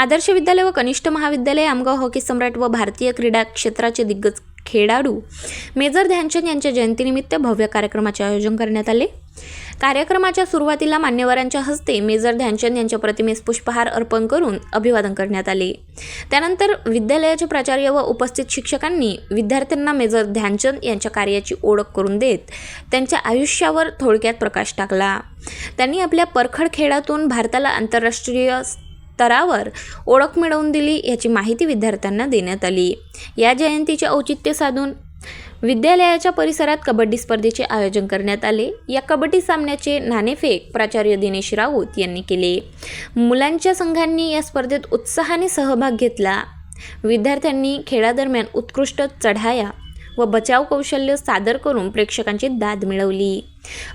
आदर्श विद्यालय व कनिष्ठ महाविद्यालय आमगाव हॉकी सम्राट व भारतीय क्रीडा क्षेत्राचे दिग्गज खेळाडू मेजर ध्यानचंद यांच्या जयंतीनिमित्त भव्य कार्यक्रमाचे आयोजन करण्यात आले. कार्यक्रमाच्या सुरुवातीला मान्यवरांच्या हस्ते मेजर ध्यानचंद यांच्या प्रतिमेस पुष्पहार अर्पण करून अभिवादन करण्यात आले. त्यानंतर विद्यालयाचे प्राचार्य व उपस्थित शिक्षकांनी विद्यार्थ्यांना मेजर ध्यानचंद यांच्या कार्याची ओळख करून देत त्यांच्या आयुष्यावर थोडक्यात प्रकाश टाकला. त्यांनी आपल्या परखड खेळातून भारताला आंतरराष्ट्रीय स्तरावर ओळख मिळवून दिली याची माहिती विद्यार्थ्यांना देण्यात आली. या जयंतीचे औचित्य साधून विद्यालयाच्या परिसरात कबड्डी स्पर्धेचे आयोजन करण्यात आले. या कबड्डी सामन्याचे नाणेफेक प्राचार्य दिनेश राऊत यांनी केले. मुलांच्या संघांनी या स्पर्धेत उत्साहाने सहभाग घेतला. विद्यार्थ्यांनी खेळादरम्यान उत्कृष्ट चढाया व बचाव कौशल्य सादर करून प्रेक्षकांची दाद मिळवली.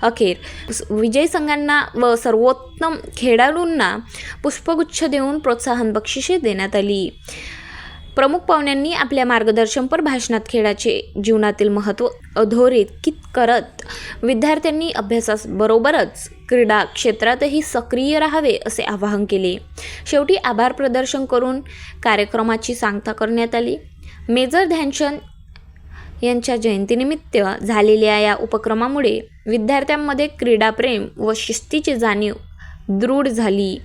अखेर विजय विजयी संघांना व सर्वोत्तम खेळाडूंना पुष्पगुच्छ देऊन प्रोत्साहन बक्षिसे देण्यात आली. प्रमुख पाहुण्यांनी आपल्या मार्गदर्शनपर भाषणात खेळाचे जीवनातील महत्त्व अधोरेखित करत विद्यार्थ्यांनी अभ्यासाबरोबरच क्रीडा क्षेत्रातही सक्रिय राहावे असे आवाहन केले. शेवटी आभार प्रदर्शन करून कार्यक्रमाची सांगता करण्यात आली. मेजर ध्यानचंद यांच्या जयंतीनिमित्त झालेल्या या उपक्रमामुळे विद्यार्थ्यांमध्ये क्रीडाप्रेम व शिस्तीची जाणीव दृढ झाली.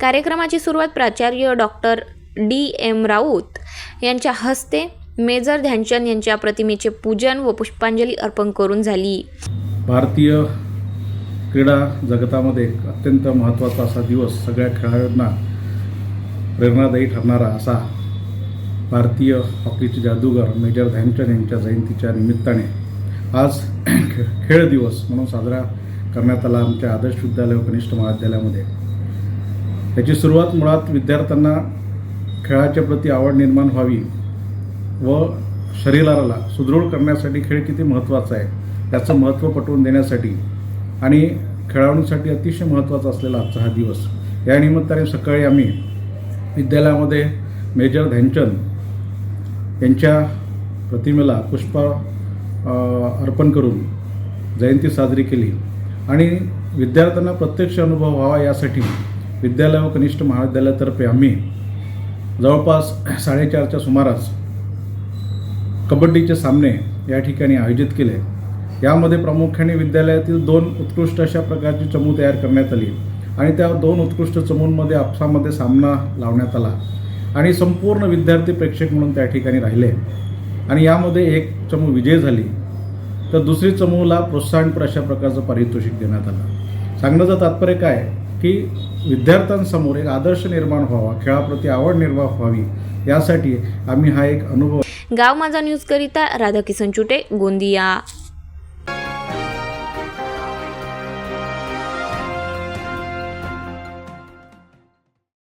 कार्यक्रमाची सुरुवात प्राचार्य डॉक्टर डी. एम. राऊत यांच्या हस्ते मेजर ध्यानचंद यांच्या प्रतिमेचे पूजन व पुष्पांजली अर्पण करून झाली. भारतीय क्रीडा जगतामध्ये एक अत्यंत महत्त्वाचा असा दिवस सगळ्या खेळाडूंना प्रेरणादायी ठरणारा असा भारतीय हॉकीचे जादूगार मेजर ध्यानचंद यांच्या जयंतीच्या निमित्ताने आज खेळ दिवस म्हणून साजरा करण्यात आला आमच्या आदर्श विद्यालय व कनिष्ठ महाविद्यालयामध्ये. याची सुरुवात मुळात विद्यार्थ्यांना खेळाच्या प्रती आवड निर्माण व्हावी व शरीराला सुदृढ करण्यासाठी खेळ किती महत्त्वाचा आहे त्याचं महत्त्व पटवून देण्यासाठी आणि खेळाडूंसाठी अतिशय महत्त्वाचा असलेला आजचा हा दिवस. या निमित्ताने सकाळी आम्ही विद्यालयामध्ये मेजर ध्यानचंद यांच्या प्रतिमेला पुष्प अर्पण करून जयंती साजरी केली. आणि विद्यार्थ्यांना प्रत्यक्ष अनुभव व्हावा यासाठी विद्यालय व कनिष्ठ महाविद्यालयातर्फे आम्ही जवळपास साडेचारच्या सुमारास कबड्डीचे सामने या ठिकाणी आयोजित केले. यामध्ये प्रामुख्याने विद्यालयातील दोन उत्कृष्ट अशा प्रकारची चमू तयार करण्यात आली आणि त्या दोन उत्कृष्ट चमूंमध्ये आपसामध्ये सामना लावण्यात आला. आणि संपूर्ण विद्यार्थी प्रेक्षक म्हणून त्या ठिकाणी राहिले. आणि यामध्ये एक चमू विजय झाली. तर दुसरी चमूला प्रोत्साहनपर अशा प्रकारचं पारितोषिक देण्यात आलं. सांगण्याचं तात्पर्य काय? की विद्यार्थ्यांसमोर एक आदर्श निर्माण व्हावा खेळाप्रती आवड निर्माण व्हावी यासाठी आम्ही हा एक अनुभव गाव माझा न्यूजकरिता राधाकिसन चुटे गोंदिया.